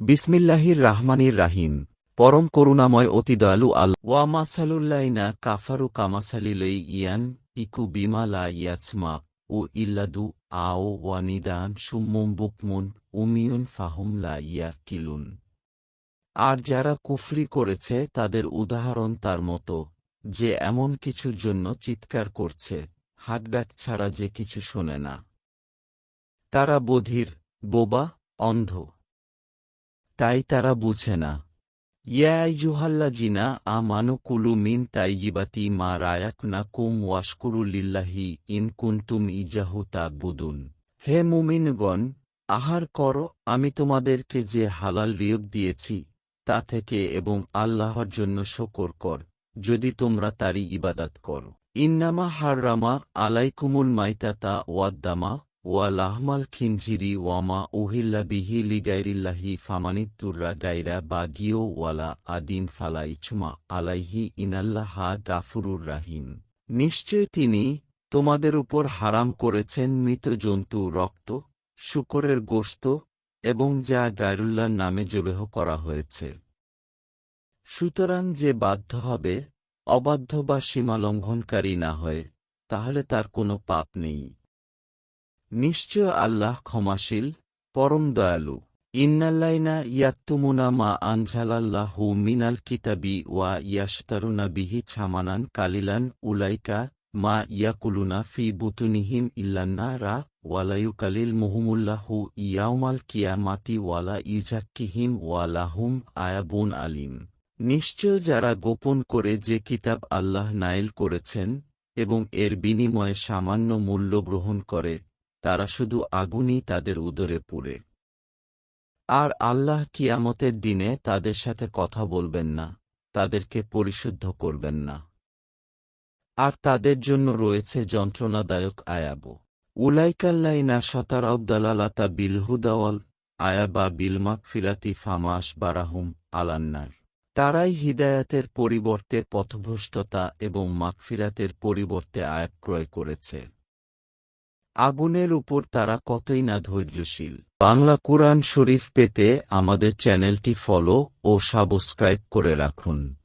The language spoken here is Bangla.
বিসমিল্লাহির রাহমানির রাহিম। পরম করুণাময় অতি দয়ালু আল ওয়া মাসালুল্লাইনা কাফারু কামাসালিলই ইয়ান ইকু বিমা লা ইয়াসমা ও ইল্লাদু আও ওয়ানিদান সুম্মুম বুকমুন উমিয়ুন ফাহুম লা ইয়াকিলুন। আর যারা কুফরি করেছে, তাদের উদাহরণ তার মতো, যে এমন কিছুর জন্য চিৎকার করছে হাটব্যাক ছাড়া যে কিছু শোনে না। তারা বধির, বোবা, অন্ধ। তাই তারা বুঝে না। ইয়া জিনা আ কুলু মিন তাইজিবাতি মা রায়াক না কুম ওয়াশকুরু লিল্লাহি ইন কুন্তুম ইজাহু বুদুন হে মুমিনগণ, আহার কর, আমি তোমাদেরকে যে হালাল রিয়ক দিয়েছি, তা থেকে এবং আল্লাহর জন্য শকর কর, যদি তোমরা তারই ইবাদাত কর। ইন্নামা হাররামা আলাইকুমুল মাইতাতা ওয়াদ্দামা ওয়া লাহমাল খিনঝিরি ওয়ামা উহিল্লা বিহি লিগাইরিল্লাহি ফামানিত্তুর্রা গাইরা বা গিও ওয়ালা আদিন ফালা ইছমা আলাইহি ইনাল্লাহা গাফুরুর রাহিম। নিশ্চয় তিনি তোমাদের উপর হারাম করেছেন মৃত জন্তু, রক্ত, শুকরের গোস্ত এবং যা গায়রুল্লার নামে জবেহ করা হয়েছে। সুতরাং যে বাধ্য হবে, অবাধ্য বা সীমালঙ্ঘনকারী না হয়, তাহলে তার কোনো পাপ নেই। নিশ্চয় আল্লাহ ক্ষমাশীল, পরম দয়ালু। ইন্নাল্লাইনা ইয়াত্তুমুনা মা আনঝালাল্লাহু মিনাল কিতাবি ওয়া ইয়াশতারুনা বিহি ছামানান কালিলান উলাইকা মা ইয়াকুলুনা ফি বুতুনিহিম ইল্লান্না রা ওয়ালায়ুকালিল মুহুমুল্লাহু ইয়াউমাল কিয়ামাতি ওয়ালা ইজাক্কিহিম ওয়ালাহুম আয়াবুন আলিম। নিশ্চয় যারা গোপন করে যে কিতাব আল্লাহ নাইল করেছেন এবং এর বিনিময়ে সামান্য মূল্য গ্রহণ করে তারা শুধু আগুনই তাদের উদরে পুড়ে। আর আল্লাহ কিয়ামতের দিনে তাদের সাথে কথা বলবেন না, তাদেরকে পরিশুদ্ধ করবেন না। আর তাদের জন্য রয়েছে যন্ত্রণাদায়ক আয়াব। উলাইকাল্লাইনা শতারবদালালাতা বিলহুদাওয়াল আয়াবা বিলমাক ফিরাতি ফামাস বারাহুম আলান্নার। তারাই হিদায়াতের পরিবর্তে পথভ্রষ্টতা এবং মাকফিরাতের পরিবর্তে আয়াব ক্রয় করেছে। আগুনের উপর তারা কতই না ধৈর্যশীল। বাংলা কোরআন শরীফ পেতে আমাদের চ্যানেলটি ফলো ও সাবস্ক্রাইব করে রাখুন।